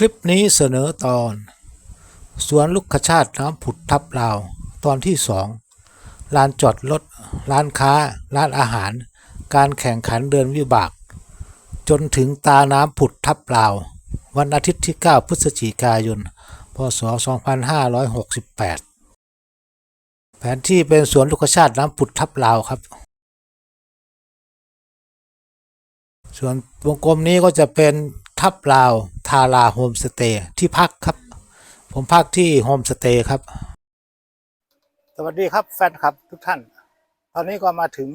คลิปนี้เสนอตอน สวนลูกขชาติน้ำผุดทับลาว ตอนที่สองลานจอดรถร้านค้า ร้านอาหาร การแข่งขันเดินวิบาก จนถึงตาน้ำผุดทับลาว วันอาทิตย์ที่ 9 พฤศจิกายน พศ 2568 แผนที่เป็นสวนลูกขชาติน้ำผุดทับลาวครับ ส่วนวงกลมนี้ก็จะเป็นทับลาว ทาราโฮมสเตย์ที่พักครับ ผมพักที่โฮมสเตย์ครับ สวัสดีครับแฟนคลับทุกท่าน ตอนนี้ก็มาถึง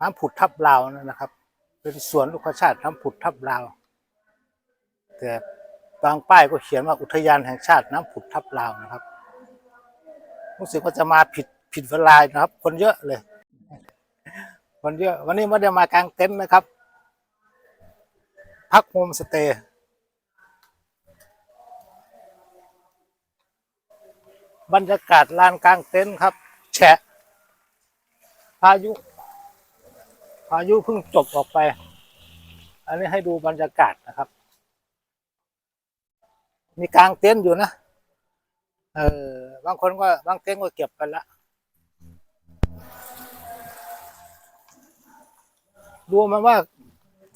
น้ำผุดทับลาวแล้วนะครับ เป็นสวนลูกชาติน้ำผุดทับลาวแต่บางป้ายก็เขียนว่าอุทยานแห่งชาติน้ำผุดทับลาวนะครับรู้สึกว่าจะมาผิดผิดเวลานะครับ คนเยอะเลย คนเยอะ วันนี้ไม่ได้มากางเต็นท์นะครับ พักโฮมสเตย์ บรรยากาศลานกลางเต็นท์ครับ แฉะ พายุ พายุเพิ่งจบออกไป อันนี้ให้ดูบรรยากาศนะครับ มีกลางเต็นท์อยู่นะ เออ บางคนก็บางเต็นท์ก็เก็บกันละดูมันว่า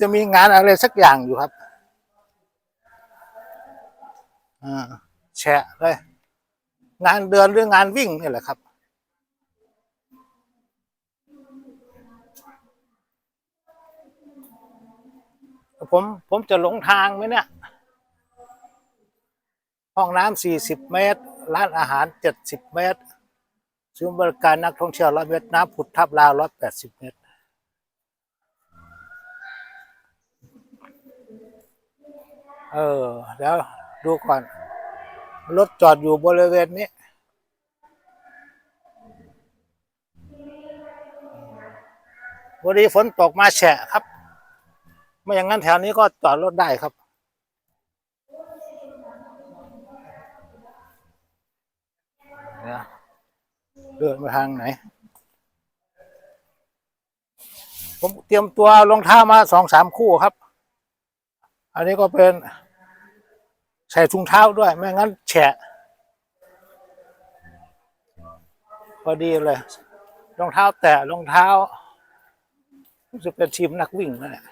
จะมีงานอะไรสักอย่างอยู่ครับ อ่า แฉะเลย งานเดินหรืองานวิ่งนี่แหละครับ ผมผมจะหลงทางไหมเนี่ย ห้องน้ำสี่สิบเมตร ร้านอาหารเจ็ดสิบเมตรศูนย์บริการนักท่องเที่ยวร้อยเมตร น้ำผุดทับลาวร้อยแปดสิบเมตรเออเดี๋ยวดูก่อน รถจอดอยู่บริเวณนี้ พอดีฝนตกมาแฉะครับ ไม่อย่างนั้นแถวนี้ก็จอดรถได้ครับ เดินไปทางไหน ผมเตรียมตัวรองเท้ามาสองสามคู่ครับ อันนี้ก็เป็น ใส่ถุงเท้าด้วย ไม่งั้นแฉะ พอดีเลยรองเท้าแตะรองเท้า จะเป็นทีมนักวิ่งนะเนี่ย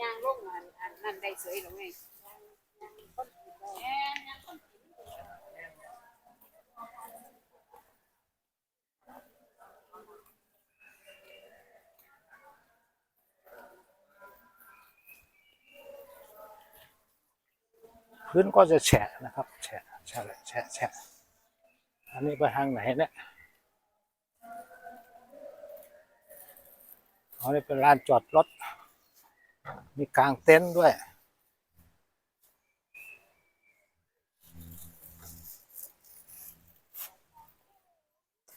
ยางลงอันนั้นได้สวยหรือไง พื้นก็จะแฉะนะครับแฉะแฉะแฉะแฉะอันนี้ไปทางไหนเนี่ยอันนี้เป็นลานจอดรถ มีกลางเต็นท์ด้วย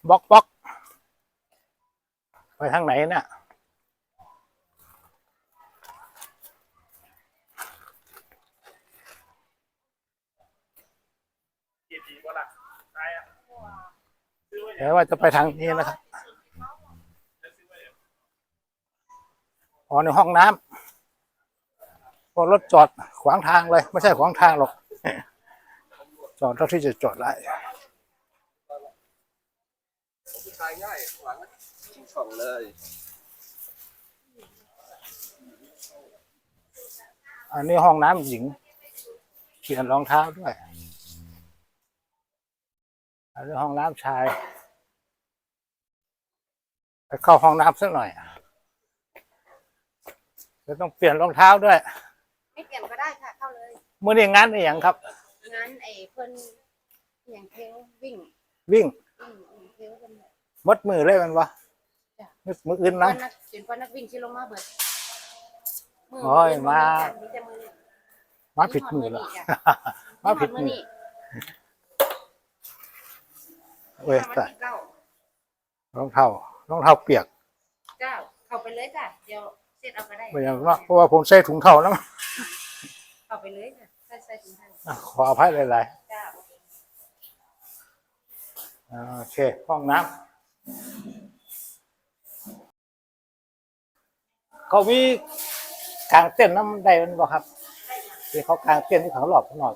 บล็อกบล็อกไปทางไหนเนี่ย เดี๋ยวว่าจะไปทางนี้นะครับอ๋อในห้องน้ำพอรถจอดขวางทางเลย ไม่ใช่ขวางทางหรอก จอดเท่าที่จะจอดได้ทายง่ายหลังส่องเลยอันนี้ห้องน้ำหญิง เขียนรองเท้าด้วย อันนี้ห้องน้ำชาย ไปเข้าห้องน้ำสักหน่อยจะต้องเปลี่ยนรองเท้าด้วย ไม่เปลี่ยนก็ได้ค่ะ เข้าเลยมื่อนี้งานอะไรอย่างครับงั้นไอ้เพิ่นอย่างเทลวิ่งวิ่งอืมอืมเทลเป็นมดมือเลยมันวะจ้ะมือมืออื่นวันะนนักเป็นวันนักวิ่งที่ลงมาเบิดมือโอ้ยเบิดมามีแต่มือนี่มาผิดมือแล้วมาผิดมือ นี่ เว้ยวันแต่ที่เก้ารองเท้ารองเท้าเปียกเก้าเข้าไปเลยจ้ะเดี๋ยวเสร็จเอาก็ได้ไม่อย่างว่าเพราะว่าผมใส่ถุงเท้าแล้วเข้าไปเลยจ้ะใส่ใส่ถุงเท้าอะขออภัยหลายเก้าๆอ่าโอเค ห้องน้ำเขามีกลางเต้นท์น้ำได้มันบ่ครับที่เขากลางเต้นท์ที่เขาหลอบข้างนอก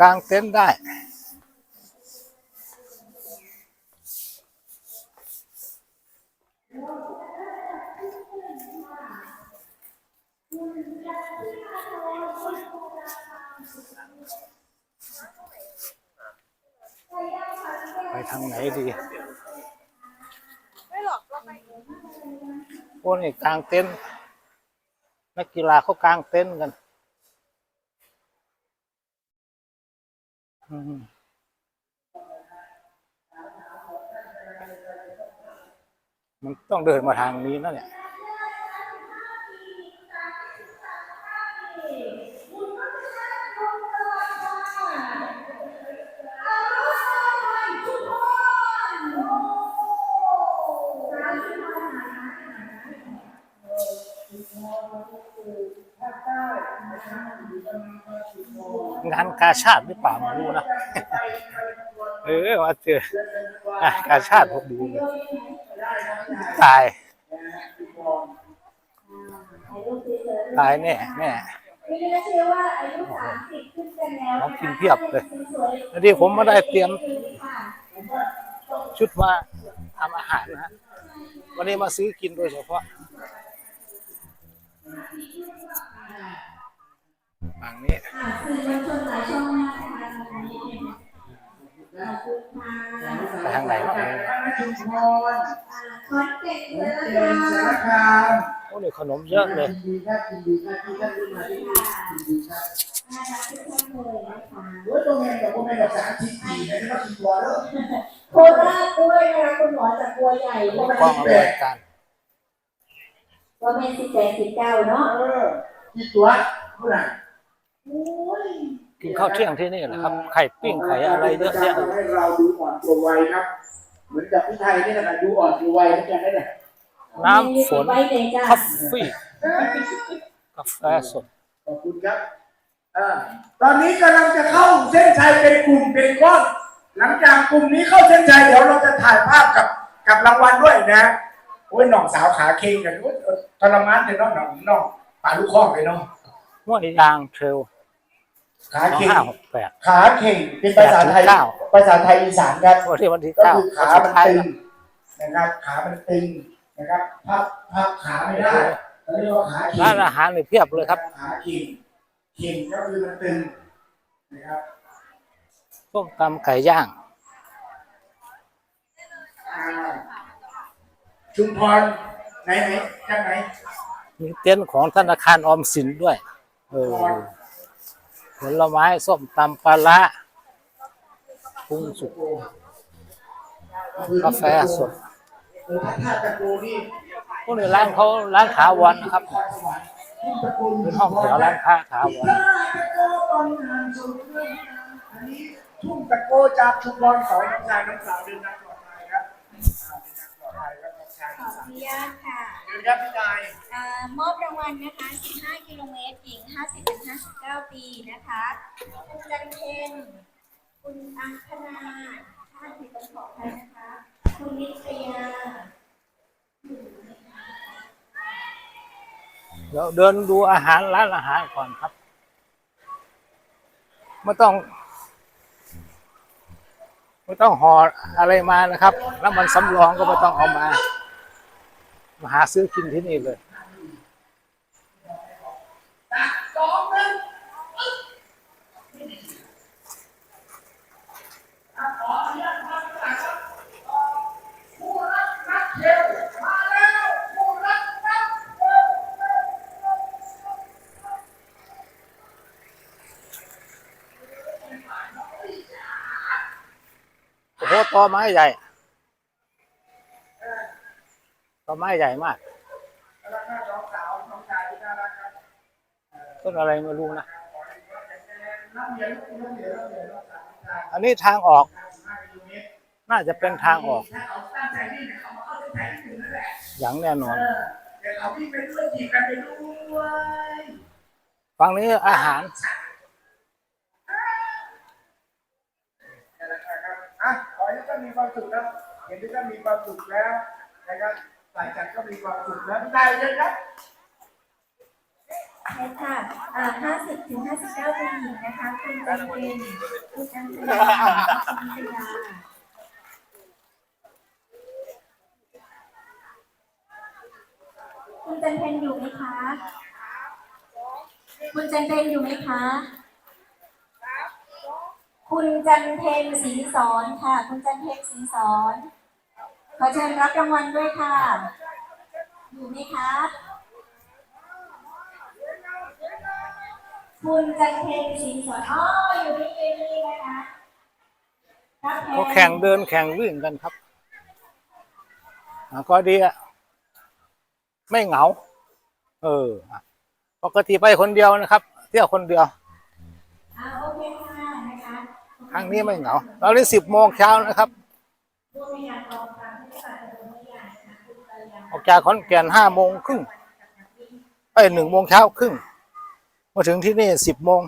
กลางเต็นท์ได้ ไปทางไหนดีไม่หรอกก็ไปพวกนี้กลางเต็นท์นักกีฬาเขากลางเต็นท์กัน มันต้องเดินมาทางนี้นะเนี่ย งานกาชาติหรือเปล่าไม่รู้นะเออมาเจอกาชาติพอดีเลยตายตายแน่แน่น้องกินเพียบเลยแล้วที่ผมไม่ได้เตรียม ชุดมาทำอาหารนะฮะวันนี้มาซื้อกินโดยเฉพาะ ฝั่งนี้ค่ะสื่อมวลชนหลายช่องมากนะคะตอนนี้ขอบคุณค่ะไปทางไหนบ้างชุมพรอ่าคอนเซ็ปต์เลยเกนะมสารคะคามโอ้นี่ขนมเยอะเลยยินดีครับยินดีครับที่ท่านได้มาที่นี่ยินดีครับน่ารักทุกท่านเลยนะคะโอ้ยตรงนี้กับพวกนี้กับสามสิบสี่นะที่ว่าสิบตัวแล้วโคราชด้วยนะคะคุณหมอจากบัวใหญ่กล้องอำนวยการว่าเป็นสิบแปดสิบเก้าเนาะเออกี่ตัวเท่าไหร่โอ้ย กินข้าวเที่ยงที่นี่แหละครับ ไข่ปิ้งไข่อะไรเยอะแยะเลยให้เราดูอ่อนตัวไวครับเหมือนกับพี่ไทยนี่แหละครับดูอ่อนตัวไวเหมือนกันนั่นแหละน้ำฝนไว้เลยจ้าคอฟฟี่กาแฟสดขอบคุณครับอ่าตอนนี้กำลังจะเข้าเส้นชัยเป็นกลุ่มเป็นก้อน หลังจากกลุ่มนี้เข้าเส้นชัยเดี๋ยวเราจะถ่ายภาพกับกับรางวัลด้วยนะโอ้ยน้องสาวขาเค็งกันโอ้ยทรมานเลยเน้องน้องน้องป่าลูกคอกเลยเนาะห้วยยางเทรล ขาสองเค็งห้าหกแปด ขาเข่งเป็นภาษาไทย แปดถึงเก้า ภาษาไทยอีสานครับ วันที่วันที่ก็เก้าคือขาสุมัดนท้ายตึงแล้วนะครับ ขามันตึงนะครับ พับพับขาไม่ได้เขาเรียกว่าขาเข่งร้านอาหารนี่เพียบเลยครับขาเข่งเข่งก็คือมันตึงนะครับส้มตำไก่ย่าง อ่าชุมพรไหนไหนจากไหนมีเต็นท์ของธนาคารออมสินด้วย เออผ ลไม้ส้มตำปลาละปรุงสุกกาแฟสดเออพระธาตุตะโกนี่พวกนี้ร้านเขาร้านถาวรนะครับนครสวรรค์ทุ่งตะโกเป็นห้องแถวร้านค้าถาวรพระตะโกตอนงานสุดเรื่องอันนี้ทุ่งตะโกจากชุมพรขอให้น้องชายน้องสาวเดินทางปลอดภัยครับอ่าเดินทางปลอดภัยครับน้องชายขน้อองอสาวนุญาตค่ะเดินครับพี่นายอ่ามอบรางวัลนะคะ 15 กิโลเมตรหญิง 50-59 ปีนะคะ คุณจันเพ็ญคุณอังคณาท่านที่ต้องขอให้นะคะ คุณนิตยา เดี๋ยวเดินดูอาหารร้านอาหารก่อนครับ ไม่ต้องไม่ต้องห่ออะไรมานะครับ แล้วมันสำรองก็ไม่ต้องเอามา มาหาซื้อกินที่นี่เลยโอ้โหตอไม้ใหญ่ ตอไม้ใหญ่มากต้นอะไรไม่รู้นะ อันนี้ทางออก น่าจะเป็นทางออกถ้าเขาตั้งใจนี่เนี่ยเขามาเข้าเส้นชัยที่หนึ่งแหละอย่างแน่นอนเออเดี๋ยวเขาวิ่งไปด้วยจีบกันไปด้วยฝั่งนี้อาหารนะครับอะขอให้ท่านมีความสุขครับเห็นที่ท่านมีความสุขแล้วนะครับ หลังจากก็มีความสุขแล้วได้เลยครับใช่ค่ะอ่าห้าสิบถึงห้าสิบเก้าปีหญิงนะคะ คุณจันเพ็ญคุณอังคณาคุณพิยาคุณจันเพ็ญอยู่ไหมคะ คุณจันเพ็ญอยู่ไหมคะ คุณจันเพ็ญศรีสอนค่ะ คุณจันเพ็ญศรีสอน ขอเชิญรับรางวัลด้วยค่ะ อยู่ไหมคะ คุณจันเพ็ญศรีสอนอ๋ออยู่ที่เอนี่นะคะรับทนเขาแข่งเดินแข่งวิ่งกันครับอะก็ดีอะไม่เหงา เอออะปกติไปคนเดียวนะครับ เที่ยวคนเดียว อ่าโอเคค่ะนะคะครั้งนี้ไม่เหงาตอนนี้สิบโมงเช้านะครับผู้ไม่อยากลอง ออกจากขอนแก่นห้าโมงครึ่งไปหนึ่งโมงเช้าครึ่งมาถึงที่นี่สิบโมง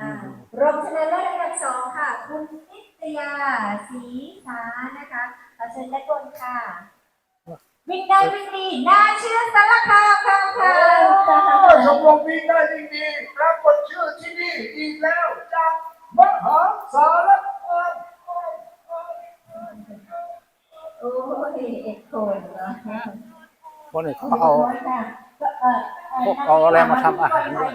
อ่ารวมชนะเลิศอันดับสองค่ะ คุณนิตยาศรีสานะคะขอเชิญด้านบนค่ะ วิ่งได้วิ่งดีน่าเชื่อสารคามค่ะค่ะชมรมวิ่งได้ยิ่งดีปรากฏชื่อที่นี่อีกแล้วจากมหาสาร อ้ยเอกโคนเหรอคนนี้เขาเอาเอ่อพวกเอาอะไรมาทำอาหารด้วย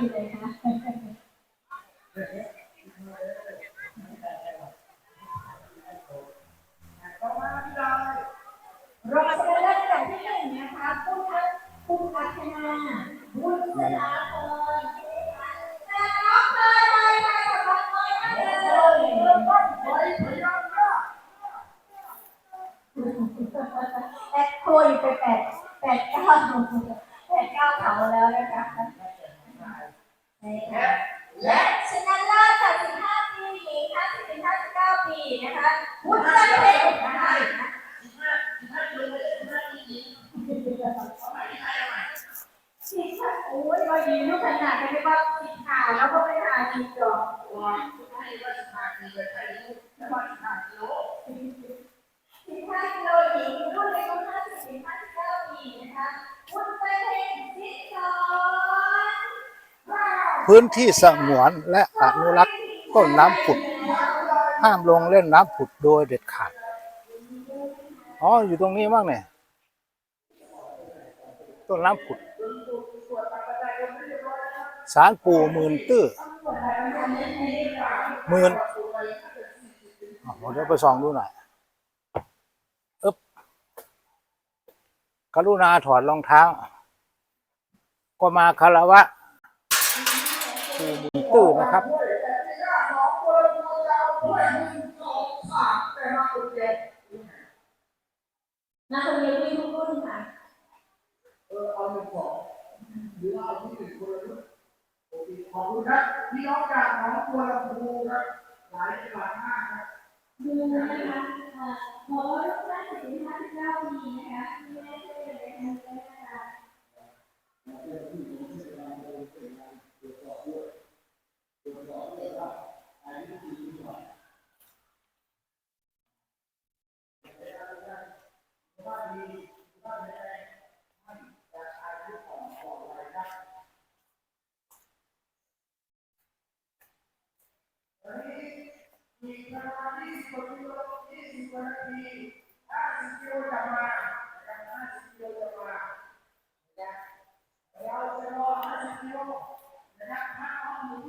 รองชนะเลิศอันดับที่หนึ่งนะคะคุณอัคคุณอัคนาบุญสลา แปดเก้าแปดเก้าเขาแล้วนะคะนี่ค่ะและชนะเลิศค่ะ15ปีหญิง50ถึง59ปีนะคะบุญจันเพ็ญนะคะ สิค่ะโอ้ยวันนี้ลูกขนาดกันเลยว่าสิข่าวแล้วก็ไปหาจีจอกสิบห้ากิโลหญิงรุ่นอายุห้าสิบถึงห้าสิบเก้าปีนะคะคุณไปเห็นสิสอนว้าว พื้นที่สงวนและอนุรักษ์ต้นน้ำผุด ห้ามลงเล่นน้ำผุดโดยเด็ดขาด อ๋อ อยู่ตรงนี้บ้างเนี่ย ต้นน้ำผุด สารปู่หมื่นตื้อหมื่นอ๋อเดี๋ยวไปส่องดูหน่อยอึ๊บกรุณาถอดรองเท้า ก็มาคารวะ ตื้อนะครับนาคนเดียวไม่ทุกรุ่นค่ะขอบคุณครับพี่น้องจากหนองบัวลำพูครับหลายจังหวัดมากครับดูนะคะเอ่อหมอรุ่นห้าสิบถึงห้าสิบเก้าปีนะคะที่แม่ช่วยเหลือกันเลยนะคะ มีประมาณ20กิโล20กว่านาที50กิโลจะมานะครับ50กิโลจะมานะครับเราจะรอ50กิโลนะครับถ้าเอาอยู่ท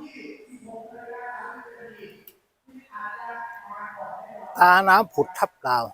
ี่16นาฬิกา30นาทีที่อาจจะมาก่อนให้เรา ตาน้ำผุดทับดาว